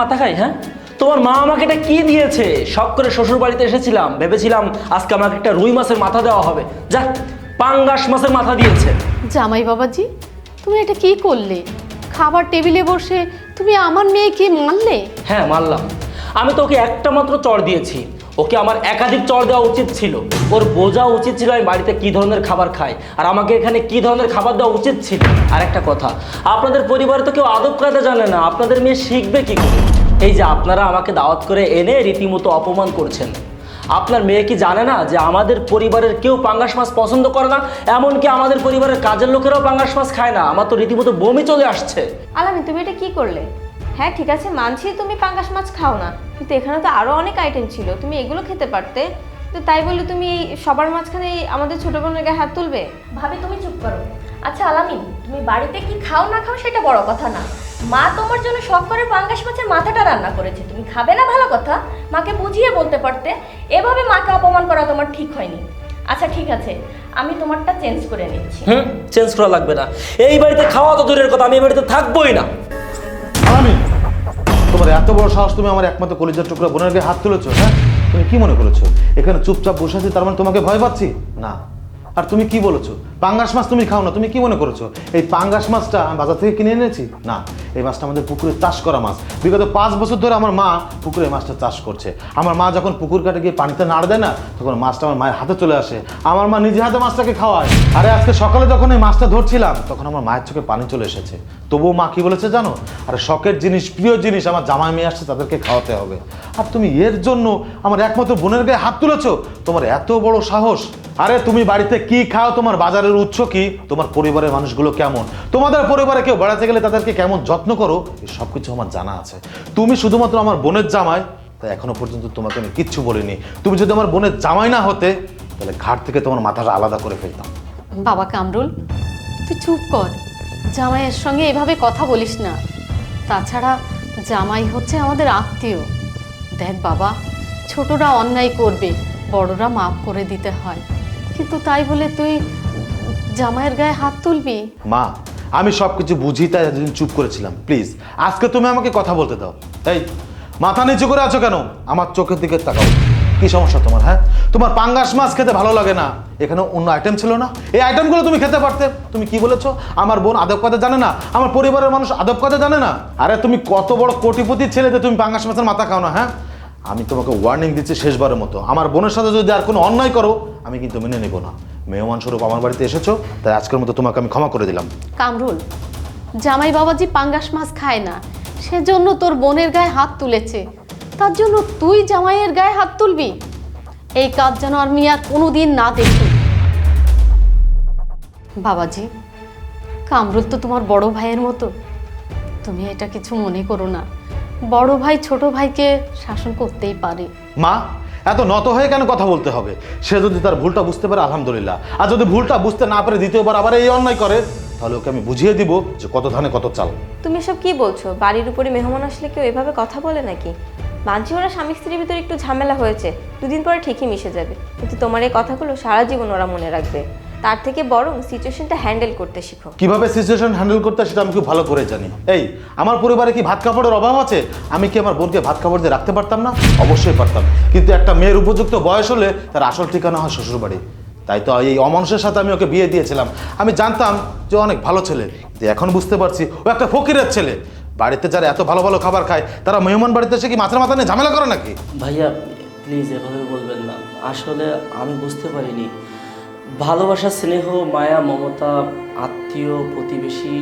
মাথা খাই হ্যাঁ? তোমার মা আমাকে এটা কি দিয়েছে? শখ করে শ্বশুর বাড়িতে এসেছিলাম ভেবেছিলাম আজকে আমাকে একটা রুই মাছের মাথা দেওয়া হবে। যাক পাঙ্গাস মাছের মাথা দিয়েছে। জামাই বাবাজি তুমি এটা কি করলে? খাবার টেবিলে বসে তুমি আমার মেয়েকে মারলে? হ্যাঁ মানলাম আমি তো ওকে একটা মাত্র চড় দিয়েছি। ওকে আমার একাধিক চড় দেওয়া উচিত ছিল। ওর বোঝা উচিত ছিল আমি বাড়িতে কি ধরনের খাবার খাই। আর আমাকে এখানে কি ধরনের খাবার দেওয়া উচিত ছিল? আর একটা কথা আপনাদের পরিবারে তো কেউ আদব কায়দা জানে না। আপনাদের মেয়ে শিখবে কি করে? এই যে আপনারা আমাকে দাওয়াত করে এনে রীতিমতো অপমান করছেন। আপনার মেয়ে কি জানে না যে আমাদের পরিবারের কেউ পাঙ্গাস মাছ পছন্দ করে না? এমনকি আমাদের পরিবারের কাজের লোকেরাও পাঙ্গাস মাছ খায় না। আমার তো রীতিমতো বমি চলে আসছে। আলামিন তুমি এটা কি করলে? হ্যাঁ ঠিক আছে মানছি তুমি পাঙ্গাস মাছ খাও না। কিন্তু এখানে তো আরও অনেক আইটেম ছিল। তুমি এগুলো খেতে পারতে। তো তাই বলে তুমি এই সবার মাঝখানে এই আমাদের ছোট বোনের গায়ে হাত তুলবে? ভাবি তুমি চুপ করো। আচ্ছা আলামিন তুমি বাড়িতে কি খাও না খাও সেটা বড় কথা না। মা তোমার জন্য শখ করে পাঙ্গাস মাছের মাথাটা রান্না করেছে। তুমি খাবে না ভালো কথা? মাকে বুঝিয়ে বলতে পারতে। এভাবে মাকে অপমান করা তোমার ঠিক হয়নি। আচ্ছা ঠিক আছে। আমি তোমারটা চেঞ্জ করে নিচ্ছি। হুম চেঞ্জ করা লাগবে না। এই বাড়িতে খাওয়া তো দূরের কথা আমি এই বাড়িতে থাকবোই না। আমি? তোমার এত বড় সাহস তুমি আমার একমাত্র কলিজার টুকরা বোনের গায়ে হাত তুলেছো হ্যাঁ? তুমি কি মনে করেছ? এখানে চুপচাপ বসে আছি তার মানে তোমাকে ভয় পাচ্ছি? না। আর তুমি কি বলেছ? পাঙ্গাস মাছ তুমি খাও না, তুমি কি মনে করেছ? এই পাঙ্গাস মাছটা আমি বাজার থেকে কিনে এনেছি? না, এই মাছটা আমাদের পুকুরে চাষ করা মাছ। বিগত পাঁচ বছর ধরে আমার মা পুকুরে মাছটা চাষ করছে। আমার মা যখন পুকুর কাটে গিয়ে পানিতে নাড় দেয় না, তখন মাছটা আমার মায়ের হাতে চলে আসে। আমার মা নিজে হাতে মাছটাকে খাওয়ায়। আরে আজকে সকালে যখন এই মাছটা ধরছিলাম, তখন আমার মায়ের চোখে পানি চলে এসেছে। তবুও মা কি বলেছে জানো? আর শখের জিনিস, প্রিয় জিনিস আমার জামাই মেয়ে আসছে, তাদেরকে খাওয়াতে হবে। আর তুমি এর জন্য আমার একমাত্র বোনের গায়ে হাত তুলেছো? তোমার এত বড় সাহস। আরে তুমি বাড়িতে কি খাও? তোমার বাজারের উৎস কি? তোমার পরিবারের মানুষগুলো কেমন? তোমাদের পরিবারে কেউ বেড়াতে গেলে তাদেরকে কেমন যত্ন করো? সব কিছু আমার জানা আছে। তুমি শুধুমাত্র আমার বোনের জামাই, তাই এখনও পর্যন্ত তোমাকে আমি কিচ্ছু বলিনি। তুমি যদি আমার বোনের জামাই না হতে, তাহলে ঘাট থেকে তোমার মাথাটা আলাদা করে ফেলতাম। বাবা কামরুল, তুই চুপ কর। জামাইয়ের সঙ্গে এভাবে কথা বলিস না। তাছাড়া জামাই হচ্ছে আমাদের আত্মীয়। দেখ বাবা, ছোটরা অন্যায় করবে, বড়রা মাফ করে দিতে হয়। কিন্তু তাই বলে তুই জামাইয়ের গায়ে হাত তুলবি? মা, আমি সব কিছু বুঝি, তাই এতদিন চুপ করেছিলাম। প্লিজ, আজকে তুমি আমাকে কথা বলতে দাও। এই, মাথা নিচু করে আছো কেন? আমার চোখের দিকে তাকাও। কি সমস্যা তোমার হ্যাঁ? তোমার পাঙ্গাস মাছ খেতে ভালো লাগে না। এখানে অন্য আইটেম ছিল না। এই আইটেমগুলো তুমি খেতে পারতে। তুমি কি বলেছ? আমার বোন আদব কথা জানে না। আমার পরিবারের মানুষ আদব কথা জানে না। আরে তুমি কত বড় কোটিপতির ছেলে যে তুমি পাঙ্গাস মাছের মাথা খাও না হ্যাঁ? আমি তোমাকে ওয়ার্নিং দিচ্ছি শেষবারের মতো। আমার বোনের সাথে যদি আর কোনো অন্যায় করো, আমি কিন্তু মেনে নেব না। মেহমান স্বরূপ আমার বাড়িতে এসেছ, তাই আজকের মতো তোমাকে আমি ক্ষমা করে দিলাম। কামরুল, জামাই বাবাজি পাঙ্গাস মাছ খায় না। সেজন্য তোর বোনের গায়ে হাত তুলেছে। তার জন্য তুই জামাইয়ের গায়ে হাত তুলবি? এই কাজ যেন আর মিয়া কোনোদিন না দেখি। বাবাজি, কামরুল তো তোমার বড় ভাইয়ের মতো। তুমি এটা কিছু মনে করো না। বড় ভাই ছোট ভাইকে শাসন করতেই পারে। মা এত নত হয়ে কেন কথা বলতে হবে? সে যদি তার ভুলটা বুঝতে পারে আলহামদুলিল্লাহ। আর যদি ভুলটা বুঝতে না পারে দ্বিতীয়বার আবার এই অন্যায় করে তাহলে ওকে আমি বুঝিয়ে দিব যে কত ধানে কত চাল। তুমি এসব কি বলছো? বাড়ির উপরে মেহমান আসলে কেউ এভাবে কথা বলে নাকি? মানছি ওরা স্বামী স্ত্রীর ভিতরে একটু ঝামেলা হয়েছে। দুদিন পরে ঠিকই মিশে যাবে। কিন্তু তোমার এই কথাগুলো সারা জীবন ওরা মনে রাখবে। তার থেকে বরং সিচুয়েশনটা হ্যান্ডেল করতে শিখো। কীভাবে সিচুয়েশন হ্যান্ডেল করতে সেটা আমি খুব ভালো করে জানি। এই আমার পরিবারে কি ভাত কাপড়ের অভাব আছে? আমি কি আমার বোনকে ভাত কাপড় দিয়ে রাখতে পারতাম না? অবশ্যই পারতাম। কিন্তু একটা মেয়ের উপযুক্ত বয়স হলে তার আসল ঠিকানা হয় শ্বশুরবাড়ি। তাই তো এই অমানুষের সাথে আমি ওকে বিয়ে দিয়েছিলাম। আমি জানতাম যে অনেক ভালো ছেলে। এখন বুঝতে পারছি ও একটা ফকিরের ছেলে। বাড়িতে যারা এত ভালো ভালো খাবার খায় তারা মেহমান বাড়িতে এসে কি মাছের মাথা নিয়ে ঝামেলা করে নাকি? ভাইয়া প্লিজ এভাবে বলবেন না। আসলে আমি বুঝতে পারিনি। ভালোবাসা, স্নেহ, মায়া, মমতা, আত্মীয়, প্রতিবেশী,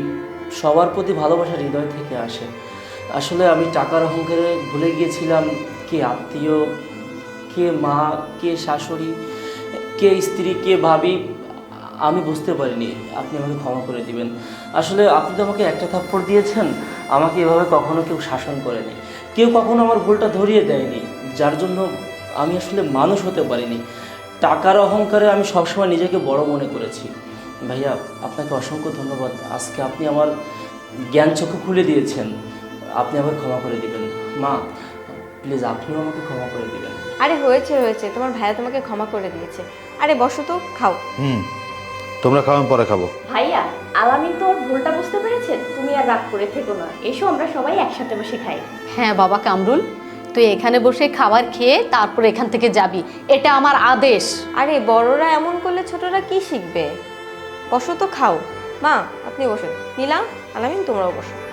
সবার প্রতি ভালোবাসা হৃদয় থেকে আসে। আসলে আমি টাকার অহংকারে ভুলে গিয়েছিলাম কে আত্মীয়, কে মা, কে শাশুড়ি, কে স্ত্রী, কে ভাবি, আমি বুঝতে পারিনি। আপনি আমাকে ক্ষমা করে দিবেন। আসলে আপনি তো আমাকে একটা থাপ্পড় দিয়েছেন, আমাকে এভাবে কখনো কেউ শাসন করেনি। কেউ কখনো আমার ভুলটা ধরিয়ে দেয়নি, যার জন্য আমি আসলে মানুষ হতে পারিনি। টাকার অহংকারে আমি সবসময় নিজেকে বড় মনে করেছি। ভাইয়া আপনাকে অসংখ্য ধন্যবাদ। আজকে আপনি আমার জ্ঞান চক্ষু খুলে দিয়েছেন। আপনি আমাকে ক্ষমা করে দিবেন। মা প্লিজ আপনিও আমাকে ক্ষমা করে দিবেন। আরে হয়েছে হয়েছে। তোমার ভাইয়া তোমাকে ক্ষমা করে দিয়েছে। আরে বসো তো খাও। হুম তোমরা খাওয়া আমি পরে খাব। ভাইয়া আলামিন তো ওর ভুলটা বুঝতে পেরেছে? তুমি আর রাগ করে থেকো না। এসো আমরা সবাই একসাথে বসে খাই। হ্যাঁ বাবা কামরুল। তুই এখানে বসে খাবার খেয়ে তারপর এখান থেকে যাবি। এটা আমার আদেশ। আরে, বড়রা এমন করলে ছোটরা কি শিখবে? বসো তো খাও। মা, আপনি বসেন। নীলা, আলামিন, তোমরাও বসো।